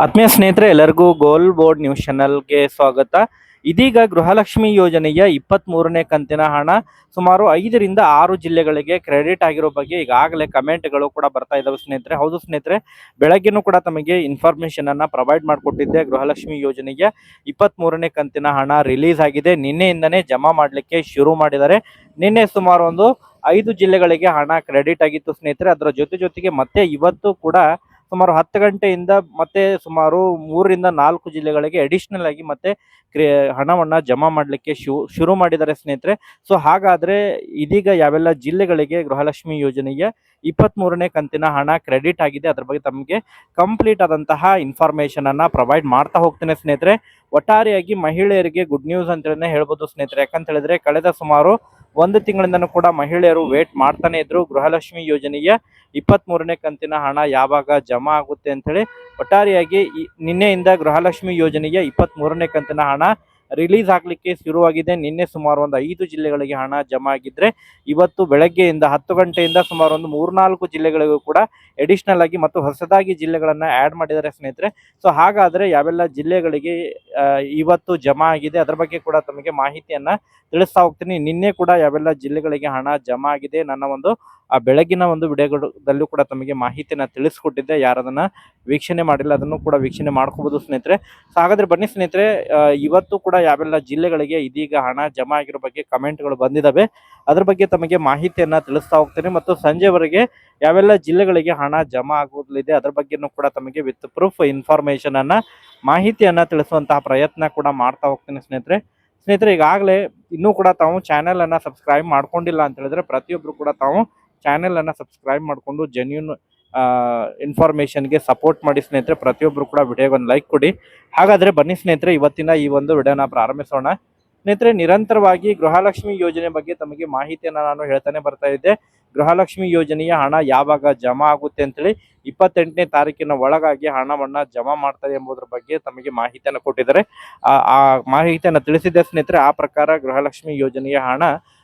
ಆತ್ಮೀಯ ಸ್ನೇಹಿತರೆ, ಎಲ್ಲರಿಗೂ ಗೋಲ್ ಬೋರ್ಡ್ ನ್ಯೂಸ್ ಚಾನಲ್ಗೆ ಸ್ವಾಗತ. ಇದೀಗ ಗೃಹಲಕ್ಷ್ಮಿ ಯೋಜನೆಯ ಇಪ್ಪತ್ತ್ ಮೂರನೇ ಕಂತಿನ ಹಣ ಸುಮಾರು ಐದರಿಂದ ಆರು ಜಿಲ್ಲೆಗಳಿಗೆ ಕ್ರೆಡಿಟ್ ಆಗಿರೋ ಬಗ್ಗೆ ಈಗಾಗಲೇ ಕಮೆಂಟ್ಗಳು ಕೂಡ ಬರ್ತಾ ಇದ್ದಾವೆ ಸ್ನೇಹಿತರೆ. ಹೌದು ಸ್ನೇಹಿತರೆ, ಬೆಳಗ್ಗೆನೂ ಕೂಡ ತಮಗೆ ಇನ್ಫಾರ್ಮೇಷನ್ ಅನ್ನ ಪ್ರೊವೈಡ್ ಮಾಡಿಕೊಟ್ಟಿದ್ದೆ. ಗೃಹಲಕ್ಷ್ಮಿ ಯೋಜನೆಯ ಇಪ್ಪತ್ತ್ ಮೂರನೇ ಕಂತಿನ ಹಣ ರಿಲೀಸ್ ಆಗಿದೆ. ನಿನ್ನೆಯಿಂದನೇ ಜಮಾ ಮಾಡಲಿಕ್ಕೆ ಶುರು ಮಾಡಿದ್ದಾರೆ. ನಿನ್ನೆ ಸುಮಾರು ಒಂದು ಐದು ಜಿಲ್ಲೆಗಳಿಗೆ ಹಣ ಕ್ರೆಡಿಟ್ ಆಗಿತ್ತು ಸ್ನೇಹಿತರೆ. ಅದರ ಜೊತೆ ಜೊತೆಗೆ ಮತ್ತೆ ಇವತ್ತು ಕೂಡ ಸುಮಾರು ಹತ್ತು ಗಂಟೆಯಿಂದ ಮತ್ತೆ ಸುಮಾರು ಮೂರರಿಂದ ನಾಲ್ಕು ಜಿಲ್ಲೆಗಳಿಗೆ ಅಡಿಷನಲ್ ಆಗಿ ಮತ್ತೆ ಹಣವನ್ನು ಜಮಾ ಮಾಡಲಿಕ್ಕೆ ಶುರು ಮಾಡಿದ್ದಾರೆ ಸ್ನೇಹಿತರೆ. ಸೊ ಹಾಗಾದ್ರೆ ಇದೀಗ ಯಾವೆಲ್ಲ ಜಿಲ್ಲೆಗಳಿಗೆ ಗೃಹಲಕ್ಷ್ಮಿ ಯೋಜನೆಯ ಇಪ್ಪತ್ತ್ ಮೂರನೇ ಕಂತಿನ ಹಣ ಕ್ರೆಡಿಟ್ ಆಗಿದೆ, ಅದ್ರ ಬಗ್ಗೆ ತಮಗೆ ಕಂಪ್ಲೀಟ್ ಆದಂತಹ ಇನ್ಫಾರ್ಮೇಶನ್ ಅನ್ನ ಪ್ರೊವೈಡ್ ಮಾಡ್ತಾ ಹೋಗ್ತೇನೆ ಸ್ನೇಹಿತರೆ. ಒಟ್ಟಾರೆಯಾಗಿ ಮಹಿಳೆಯರಿಗೆ ಗುಡ್ ನ್ಯೂಸ್ ಅಂತೇಳಿ ಹೇಳ್ಬೋದು ಸ್ನೇಹಿತರೆ. ಯಾಕಂತ ಹೇಳಿದ್ರೆ ಕಳೆದ ಸುಮಾರು ಒಂದು ತಿಂಗಳಿಂದನೂ ಕೂಡ ಮಹಿಳೆಯರು ವೇಟ್ ಮಾಡ್ತಾನೆ ಇದ್ರು. ಗೃಹಲಕ್ಷ್ಮಿ ಯೋಜನೆಯ ಇಪ್ಪತ್ತ್ ಮೂರನೇ ಕಂತಿನ ಹಣ ಯಾವಾಗ ಜಮಾ ಆಗುತ್ತೆ ಅಂತೇಳಿ ಒಟ್ಟಾರೆಯಾಗಿ ನಿನ್ನೆಯಿಂದ ಗೃಹಲಕ್ಷ್ಮಿ ಯೋಜನೆಯ ಇಪ್ಪತ್ತ್ ಮೂರನೇ ಕಂತಿನ ಹಣ ರಿಲೀಸ್ ಆಗಲಿಕ್ಕೆ ಶುರುವಾಗಿದೆ. ನಿನ್ನೆ ಸುಮಾರು ಒಂದು ಐದು ಜಿಲ್ಲೆಗಳಿಗೆ ಹಣ ಜಮಾ ಆಗಿದ್ರೆ ಇವತ್ತು ಬೆಳಗ್ಗೆಯಿಂದ ಹತ್ತು ಗಂಟೆಯಿಂದ ಸುಮಾರು ಒಂದು ಮೂರ್ನಾಲ್ಕು ಜಿಲ್ಲೆಗಳಿಗೂ ಕೂಡ ಎಡಿಷನಲ್ ಆಗಿ ಮತ್ತು ಹೊಸದಾಗಿ ಜಿಲ್ಲೆಗಳನ್ನು ಆಡ್ ಮಾಡಿದ್ದಾರೆ ಸ್ನೇಹಿತರೆ. ಸೊ ಹಾಗಾದ್ರೆ ಯಾವೆಲ್ಲ ಜಿಲ್ಲೆಗಳಿಗೆ ಇವತ್ತು ಜಮಾ ಆಗಿದೆ. ಅದರ ಬಗ್ಗೆ ಕೂಡ ತಮಗೆ ಮಾಹಿತಿಯನ್ನ ತಿಳಿಸ್ತಾ ಹೋಗ್ತೀನಿ. ನಿನ್ನೆ ಕೂಡ ಯಾವೆಲ್ಲ ಜಿಲ್ಲೆಗಳಿಗೆ ಹಣ ಜಮಾ ಆಗಿದೆ ನನ್ನ ಒಂದು, ಆ, ಬೆಳಗಿನ ಒಂದು ವಿಡಿಯೋದಲ್ಲೂ ಕೂಡ ತಮಗೆ ಮಾಹಿತಿಯನ್ನ ತಿಳಿಸ್ಕೊಟ್ಟಿದ್ದೆ. ಯಾರದನ್ನ ವೀಕ್ಷಣೆ ಮಾಡಿಲ್ಲ ಅದನ್ನು ಕೂಡ ವೀಕ್ಷಣೆ ಮಾಡ್ಕೋಬಹುದು ಸ್ನೇಹಿತರೆ. ಸೊ ಹಾಗಾದ್ರೆ ಬನ್ನಿ ಸ್ನೇಹಿತರೆ ಇವತ್ತು ಕೂಡ ಯಾವೆಲ್ಲ ಜಿಲ್ಲೆಗಳಿಗೆ ಇದೀಗ ಹಣ ಜಮಾ ಆಗಿರೋ ಬಗ್ಗೆ ಕಮೆಂಟ್ಗಳು ಬಂದಿದ್ದಾವೆ ಅದ್ರ ಬಗ್ಗೆ ತಮಗೆ ಮಾಹಿತಿಯನ್ನ ತಿಳಿಸ್ತಾ ಹೋಗ್ತೇನೆ. ಮತ್ತು ಸಂಜೆವರೆಗೆ ಯಾವೆಲ್ಲ ಜಿಲ್ಲೆಗಳಿಗೆ ಹಣ ಜಮಾ ಆಗುವುದಿದೆ ಅದ್ರ ಬಗ್ಗೆನೂ ಕೂಡ ತಮಗೆ ವಿತ್ ಪ್ರೂಫ್ ಇನ್ಫಾರ್ಮೇಶನ್ ಅನ್ನ, ಮಾಹಿತಿಯನ್ನ ತಿಳಿಸುವಂತಹ ಪ್ರಯತ್ನ ಕೂಡ ಮಾಡ್ತಾ ಹೋಗ್ತೀನಿ ಸ್ನೇಹಿತರೆ. ಸ್ನೇಹಿತರೆ, ಈಗಾಗಲೇ ಇನ್ನೂ ಕೂಡ ತಾವು ಚಾನೆಲ್ ಅನ್ನ ಸಬ್ಸ್ಕ್ರೈಬ್ ಮಾಡ್ಕೊಂಡಿಲ್ಲ ಅಂತ ಹೇಳಿದ್ರೆ ಪ್ರತಿಯೊಬ್ಬರು ಕೂಡ ತಾವು ಚಾನೆಲ್ ಅನ್ನ ಸಬ್ಸ್ಕ್ರೈಬ್ ಮಾಡಿಕೊಂಡು ಜೆನ್ಯೂನ್ ಇನ್ಫಾರ್ಮೇಶನ್ಗೆ ಸಪೋರ್ಟ್ ಮಾಡಿ ಸ್ನೇಹಿತರೆ. ಪ್ರತಿಯೊಬ್ಬರು ಕೂಡ ವಿಡಿಯೋಗೆ ಒಂದು ಲೈಕ್ ಕೊಡಿ. ಹಾಗಾದ್ರೆ ಬನ್ನಿ ಸ್ನೇಹಿತರೆ, ಇವತ್ತಿನ ಈ ಒಂದು ವಿಡಿಯೋನ ಪ್ರಾರಂಭಿಸೋಣ. ಸ್ನೇಹಿತರೆ, ನಿರಂತರವಾಗಿ ಗೃಹಲಕ್ಷ್ಮಿ ಯೋಜನೆ ಬಗ್ಗೆ ತಮಗೆ ಮಾಹಿತಿಯನ್ನು ನಾನು ಹೇಳ್ತಾನೆ ಬರ್ತಾ ಇದ್ದೆ. ಗೃಹಲಕ್ಷ್ಮಿ ಯೋಜನೆಯ ಹಣ ಯಾವಾಗ ಜಮಾ ಆಗುತ್ತೆ ಅಂತೇಳಿ ಇಪ್ಪತ್ತೆಂಟನೇ ತಾರೀಕಿನ ಒಳಗಾಗಿ ಹಣವನ್ನ ಜಮಾ ಮಾಡ್ತಾರೆ ಎಂಬುದರ ಬಗ್ಗೆ ತಮಗೆ ಮಾಹಿತಿಯನ್ನು ಕೊಟ್ಟಿದ್ದಾರೆ. ಆ ಮಾಹಿತಿಯನ್ನು ತಿಳಿಸಿದ್ದೆ ಸ್ನೇಹಿತರೆ, ಆ ಪ್ರಕಾರ ಗೃಹಲಕ್ಷ್ಮಿ ಯೋಜನೆಯ ಹಣ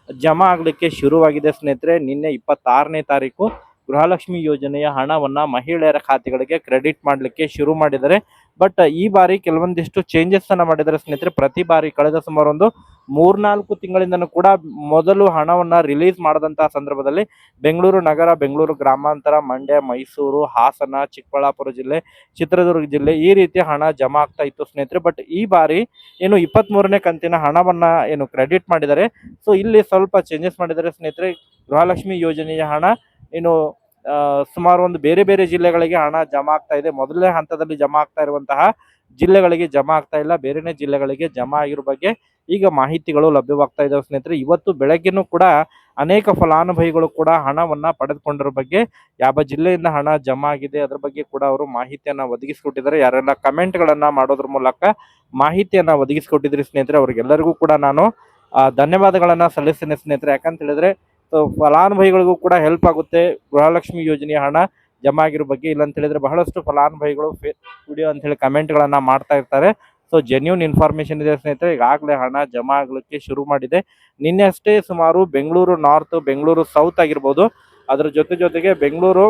ಜಮಾ ಆಗಲಿಕ್ಕೆ ಶುರುವಾಗಿದೆ ಸ್ನೇಹಿತರೆ. ನಿನ್ನೆ ಇಪ್ಪತ್ತಾರನೇ ತಾರೀಕು ಗೃಹಲಕ್ಷ್ಮಿ ಯೋಜನೆಯ ಹಣವನ್ನು ಮಹಿಳೆಯರ ಖಾತೆಗಳಿಗೆ ಕ್ರೆಡಿಟ್ ಮಾಡಲಿಕ್ಕೆ ಶುರು ಮಾಡಿದ್ದಾರೆ. ಬಟ್ ಈ ಬಾರಿ ಕೆಲವೊಂದಿಷ್ಟು ಚೇಂಜಸ್ ಅನ್ನ ಮಾಡಿದ್ದಾರೆ ಸ್ನೇಹಿತರೆ. ಪ್ರತಿ ಬಾರಿ ಕಳೆದ ಸುಮಾರು ಒಂದು ಮೂರ್ನಾಲ್ಕು ತಿಂಗಳಿಂದನೂ ಕೂಡ ಮೊದಲು ಹಣವನ್ನ ರಿಲೀಸ್ ಮಾಡದಂತಹ ಸಂದರ್ಭದಲ್ಲಿ ಬೆಂಗಳೂರು ನಗರ, ಬೆಂಗಳೂರು ಗ್ರಾಮಾಂತರ, ಮಂಡ್ಯ, ಮೈಸೂರು, ಹಾಸನ, ಚಿಕ್ಕಬಳ್ಳಾಪುರ ಜಿಲ್ಲೆ, ಚಿತ್ರದುರ್ಗ ಜಿಲ್ಲೆ ಈ ರೀತಿ ಹಣ ಜಮಾ ಆಗ್ತಾ ಇತ್ತು ಸ್ನೇಹಿತರೆ. ಬಟ್ ಈ ಬಾರಿ ಏನು ಇಪ್ಪತ್ತ್ ಮೂರನೇ ಕಂತಿನ ಹಣವನ್ನ ಏನು ಕ್ರೆಡಿಟ್ ಮಾಡಿದ್ದಾರೆ. ಸೊ ಇಲ್ಲಿ ಸ್ವಲ್ಪ ಚೇಂಜಸ್ ಮಾಡಿದ್ದಾರೆ ಸ್ನೇಹಿತರೆ. ಗೃಹಲಕ್ಷ್ಮಿ ಯೋಜನೆಯ ಹಣ ಏನು ಸುಮಾರು ಒಂದು ಬೇರೆ ಬೇರೆ ಜಿಲ್ಲೆಗಳಿಗೆ ಹಣ ಜಮಾ ಆಗ್ತಾ ಇದೆ. ಮೊದಲನೇ ಹಂತದಲ್ಲಿ ಜಮಾ ಆಗ್ತಾ ಇರುವಂತಹ ಜಿಲ್ಲೆಗಳಿಗೆ ಜಮಾ ಆಗ್ತಾ ಇಲ್ಲ. ಬೇರೆನೇ ಜಿಲ್ಲೆಗಳಿಗೆ ಜಮಾ ಆಗಿರೋ ಬಗ್ಗೆ ಈಗ ಮಾಹಿತಿಗಳು ಲಭ್ಯವಾಗ್ತಾ ಇದಾವೆ ಸ್ನೇಹಿತರೆ. ಇವತ್ತು ಬೆಳಗ್ಗೆನೂ ಕೂಡ ಅನೇಕ ಫಲಾನುಭವಿಗಳು ಕೂಡ ಹಣವನ್ನ ಪಡೆದುಕೊಂಡಿರೋ ಬಗ್ಗೆ ಯಾವ ಜಿಲ್ಲೆಯಿಂದ ಹಣ ಜಮಾ ಆಗಿದೆ ಅದ್ರ ಬಗ್ಗೆ ಕೂಡ ಅವರು ಮಾಹಿತಿಯನ್ನ ಒದಗಿಸಿಕೊಟ್ಟಿದ್ದಾರೆ. ಯಾರೆಲ್ಲ ಕಮೆಂಟ್ಗಳನ್ನ ಮಾಡೋದ್ರ ಮೂಲಕ ಮಾಹಿತಿಯನ್ನ ಒದಗಿಸಿಕೊಟ್ಟಿದ್ರಿ ಸ್ನೇಹಿತರೆ, ಅವ್ರಿಗೆಲ್ಲರಿಗೂ ಕೂಡ ನಾನು ಧನ್ಯವಾದಗಳನ್ನ ಸಲ್ಲಿಸ್ತೇನೆ ಸ್ನೇಹಿತರೆ. ಯಾಕಂತ ಹೇಳಿದ್ರೆ ಫಲಾನುಭವಿಗಳಿಗೂ ಕೂಡ ಹೆಲ್ಪ್ ಆಗುತ್ತೆ. ಗೃಹಲಕ್ಷ್ಮಿ ಯೋಜನೆಯ ಹಣ ಜಮಾ ಆಗಿರೋ ಬಗ್ಗೆ ಇಲ್ಲ ಅಂತ ಹೇಳಿದ್ರೆ ಬಹಳಷ್ಟು ಫಲಾನುಭವಿಗಳು ವಿಡಿಯೋ ಅಂತ ಹೇಳಿ ಕಮೆಂಟ್ಗಳನ್ನು ಮಾಡ್ತಾ ಇರ್ತಾರೆ. ಸೊ ಜೆನ್ಯೂನ್ ಇನ್ಫಾರ್ಮೇಷನ್ ಇದೆ ಸ್ನೇಹಿತರೆ, ಈಗಾಗಲೇ ಹಣ ಜಮಾ ಆಗಲಿಕ್ಕೆ ಶುರು ಮಾಡಿದೆ. ನಿನ್ನೆ ಅಷ್ಟೇ ಸುಮಾರು ಬೆಂಗಳೂರು ನಾರ್ತ್ ಬೆಂಗಳೂರು ಸೌತ್ ಆಗಿರ್ಬೋದು. ಅದರ ಜೊತೆ ಜೊತೆಗೆ ಬೆಂಗಳೂರು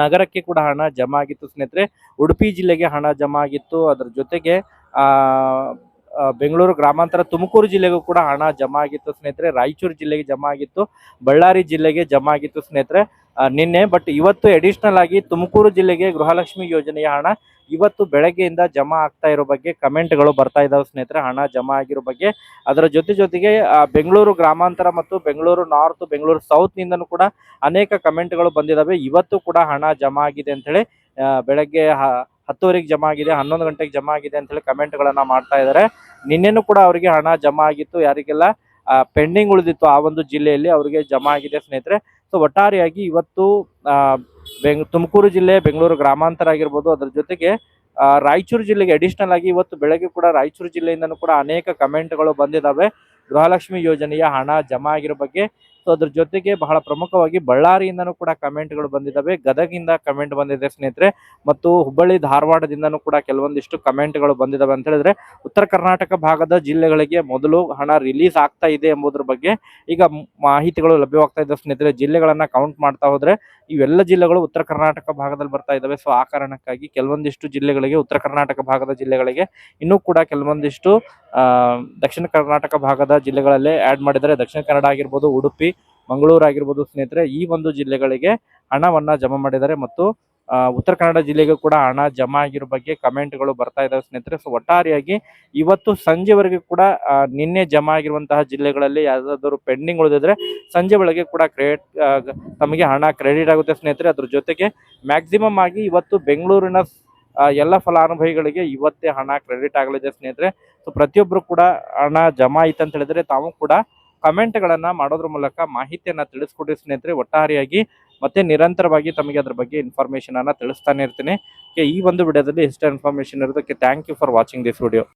ನಗರಕ್ಕೆ ಕೂಡ ಹಣ ಜಮಾ ಆಗಿತ್ತು ಸ್ನೇಹಿತರೆ. ಉಡುಪಿ ಜಿಲ್ಲೆಗೆ ಹಣ ಜಮಾ ಆಗಿತ್ತು. ಅದರ ಜೊತೆಗೆ ಬೆಂಗಳೂರು ಗ್ರಾಮಾಂತರ ತುಮಕೂರು ಜಿಲ್ಲೆಗೂ ಕೂಡ ಹಣ ಜಮಾ ಆಗಿತ್ತು ಸ್ನೇಹಿತರೆ. ರಾಯಚೂರು ಜಿಲ್ಲೆಗೆ ಜಮಾ ಆಗಿತ್ತು. ಬಳ್ಳಾರಿ ಜಿಲ್ಲೆಗೆ ಜಮಾ ಆಗಿತ್ತು ಸ್ನೇಹಿತರೆ. ನಿನ್ನೆ ಬಟ್ ಇವತ್ತು ಅಡಿಷನಲ್ ಆಗಿ ತುಮಕೂರು ಜಿಲ್ಲೆಗೆ ಗೃಹಲಕ್ಷ್ಮಿ ಯೋಜನೆಯ ಹಣ ಇವತ್ತು ಬೆಳಗ್ಗೆಯಿಂದ ಜಮಾ ಆಗ್ತಾ ಇರೋ ಬಗ್ಗೆ ಕಮೆಂಟ್ಗಳು ಬರ್ತಾ ಇದಾವೆ ಸ್ನೇಹಿತರೆ. ಹಣ ಜಮಾ ಆಗಿರೋ ಬಗ್ಗೆ. ಅದರ ಜೊತೆ ಜೊತೆಗೆ ಬೆಂಗಳೂರು ಗ್ರಾಮಾಂತರ ಮತ್ತು ಬೆಂಗಳೂರು ನಾರ್ತ್, ಬೆಂಗಳೂರು ಸೌತ್ ನಿಂದನೂ ಕೂಡ ಅನೇಕ ಕಮೆಂಟ್ಗಳು ಬಂದಿದ್ದಾವೆ ಇವತ್ತು ಕೂಡ ಹಣ ಜಮಾ ಆಗಿದೆ ಅಂತೇಳಿ ಬೆಳಗ್ಗೆ ಹತ್ತುವರೆಗೆ ಜಮಾ ಆಗಿದೆ, ಹನ್ನೊಂದು ಗಂಟೆಗೆ ಜಮಾ ಆಗಿದೆ ಅಂತ ಹೇಳಿ ಕಮೆಂಟ್ ಗಳನ್ನ ಮಾಡ್ತಾ ಇದ್ದಾರೆ. ನಿನ್ನೆನೂ ಕೂಡ ಅವರಿಗೆ ಹಣ ಜಮಾ ಆಗಿತ್ತು, ಯಾರಿಗೆಲ್ಲ ಪೆಂಡಿಂಗ್ ಉಳಿದಿತ್ತು ಆ ಒಂದು ಜಿಲ್ಲೆಯಲ್ಲಿ ಅವರಿಗೆ ಜಮಾ ಆಗಿದೆ ಸ್ನೇಹಿತರೆ. ಸೊ ಒಟ್ಟಾರೆಯಾಗಿ ಇವತ್ತು ಬೆಂಗ್, ತುಮಕೂರು ಜಿಲ್ಲೆ, ಬೆಂಗಳೂರು ಗ್ರಾಮಾಂತರ ಆಗಿರ್ಬೋದು, ಅದ್ರ ಜೊತೆಗೆ ರಾಯಚೂರು ಜಿಲ್ಲೆಗೆ ಅಡಿಷನಲ್ ಆಗಿ ಇವತ್ತು ಬೆಳಗ್ಗೆ ಕೂಡ ರಾಯಚೂರು ಜಿಲ್ಲೆಯಿಂದನೂ ಕೂಡ ಅನೇಕ ಕಮೆಂಟ್ಗಳು ಬಂದಿದ್ದಾವೆ ಗೃಹಲಕ್ಷ್ಮಿ ಯೋಜನೆಯ ಹಣ ಜಮಾ ಆಗಿರೋ ಬಗ್ಗೆ ಸೊ ಅದ್ರ ಜೊತೆಗೆ ಬಹಳ ಪ್ರಮುಖವಾಗಿ ಬಳ್ಳಾರಿಯಿಂದನೂ ಕೂಡ ಕಮೆಂಟ್ಗಳು ಬಂದಿದ್ದಾವೆ ಗದಗಿಂದ ಕಮೆಂಟ್ ಬಂದಿದೆ ಸ್ನೇಹಿತರೆ. ಮತ್ತು ಹುಬ್ಬಳ್ಳಿ ಧಾರವಾಡದಿಂದನೂ ಕೂಡ ಕೆಲವೊಂದಿಷ್ಟು ಕಮೆಂಟ್ಗಳು ಬಂದಿದ್ದಾವೆ ಅಂತ ಹೇಳಿದ್ರೆ, ಉತ್ತರ ಕರ್ನಾಟಕ ಭಾಗದ ಜಿಲ್ಲೆಗಳಿಗೆ ಮೊದಲು ಹಣ ರಿಲೀಸ್ ಆಗ್ತಾ ಇದೆ ಎಂಬುದ್ರ ಬಗ್ಗೆ ಈಗ ಮಾಹಿತಿಗಳು ಲಭ್ಯವಾಗ್ತಾ ಇದ್ದಾವೆ ಸ್ನೇಹಿತರೆ. ಜಿಲ್ಲೆಗಳನ್ನ ಕೌಂಟ್ ಮಾಡ್ತಾ ಹೋದ್ರೆ ಇವೆಲ್ಲ ಜಿಲ್ಲೆಗಳು ಉತ್ತರ ಕರ್ನಾಟಕ ಭಾಗದಲ್ಲಿ ಬರ್ತಾ ಇದ್ದಾವೆ ಸೊ ಆ ಕಾರಣಕ್ಕಾಗಿ ಕೆಲವೊಂದಿಷ್ಟು ಜಿಲ್ಲೆಗಳಿಗೆ, ಉತ್ತರ ಕರ್ನಾಟಕ ಭಾಗದ ಜಿಲ್ಲೆಗಳಿಗೆ ಇನ್ನೂ ಕೂಡ ಕೆಲವೊಂದಿಷ್ಟು ದಕ್ಷಿಣ ಕರ್ನಾಟಕ ಭಾಗದ ಜಿಲ್ಲೆಗಳಲ್ಲೇ ಆಡ್ ಮಾಡಿದರೆ ದಕ್ಷಿಣ ಕನ್ನಡ ಆಗಿರ್ಬೋದು, ಉಡುಪಿ ಮಂಗಳೂರು ಆಗಿರ್ಬೋದು ಸ್ನೇಹಿತರೆ, ಈ ಒಂದು ಜಿಲ್ಲೆಗಳಿಗೆ ಹಣವನ್ನ ಜಮಾ ಮಾಡಿದ್ದಾರೆ ಮತ್ತು ಉತ್ತರ ಕನ್ನಡ ಜಿಲ್ಲೆಗೂ ಕೂಡ ಹಣ ಜಮಾ ಆಗಿರೋ ಬಗ್ಗೆ ಕಮೆಂಟ್ಗಳು ಬರ್ತಾ ಇದ್ದಾವೆ ಸ್ನೇಹಿತರೆ. ಸೊ ಒಟ್ಟಾರೆಯಾಗಿ ಇವತ್ತು ಸಂಜೆವರೆಗೂ ಕೂಡ ನಿನ್ನೆ ಜಮಾ ಆಗಿರುವಂತಹ ಜಿಲ್ಲೆಗಳಲ್ಲಿ ಯಾವುದಾದ್ರೂ ಪೆಂಡಿಂಗ್ ಉಳಿದಿದ್ರೆ ಸಂಜೆ ಒಳಗೆ ಕೂಡ ಕ್ರೆಡಿಟ್ ತಮಗೆ ಹಣ ಕ್ರೆಡಿಟ್ ಆಗುತ್ತೆ ಸ್ನೇಹಿತರೆ. ಅದ್ರ ಜೊತೆಗೆ ಮ್ಯಾಕ್ಸಿಮಮ್ ಆಗಿ ಇವತ್ತು ಬೆಂಗಳೂರಿನ ಎಲ್ಲ ಫಲಾನುಭವಿಗಳಿಗೆ ಇವತ್ತೇ ಹಣ ಕ್ರೆಡಿಟ್ ಆಗಲಿದೆ ಸ್ನೇಹಿತರೆ. ಸೊ ಪ್ರತಿಯೊಬ್ಬರು ಕೂಡ ಹಣ ಜಮಾ ಆಯ್ತು ಅಂತ ಹೇಳಿದ್ರೆ ತಾವು ಕೂಡ ಕಮೆಂಟ್ಗಳನ್ನ ಮಾಡೋದ್ರ ಮೂಲಕ ಮಾಹಿತಿಯನ್ನ ತಿಳಿಸ್ಕೊಡಿ ಸ್ನೇಹಿತರೆ. ಒಟ್ಟಾರೆಯಾಗಿ ಮತ್ತೆ ನಿರಂತರವಾಗಿ ತಮಗೆ ಅದ್ರ ಬಗ್ಗೆ ಇನ್ಫಾರ್ಮೇಶನ್ ಅನ್ನ ತಿಳಿಸ್ತಾನೆ ಇರ್ತೀನಿ. ಈ ಒಂದು ವಿಡಿಯೋದಲ್ಲಿ ಇಷ್ಟ ಇನ್ಫಾರ್ಮೇಶನ್ ಇರೋದಕ್ಕೆ thank you for watching this video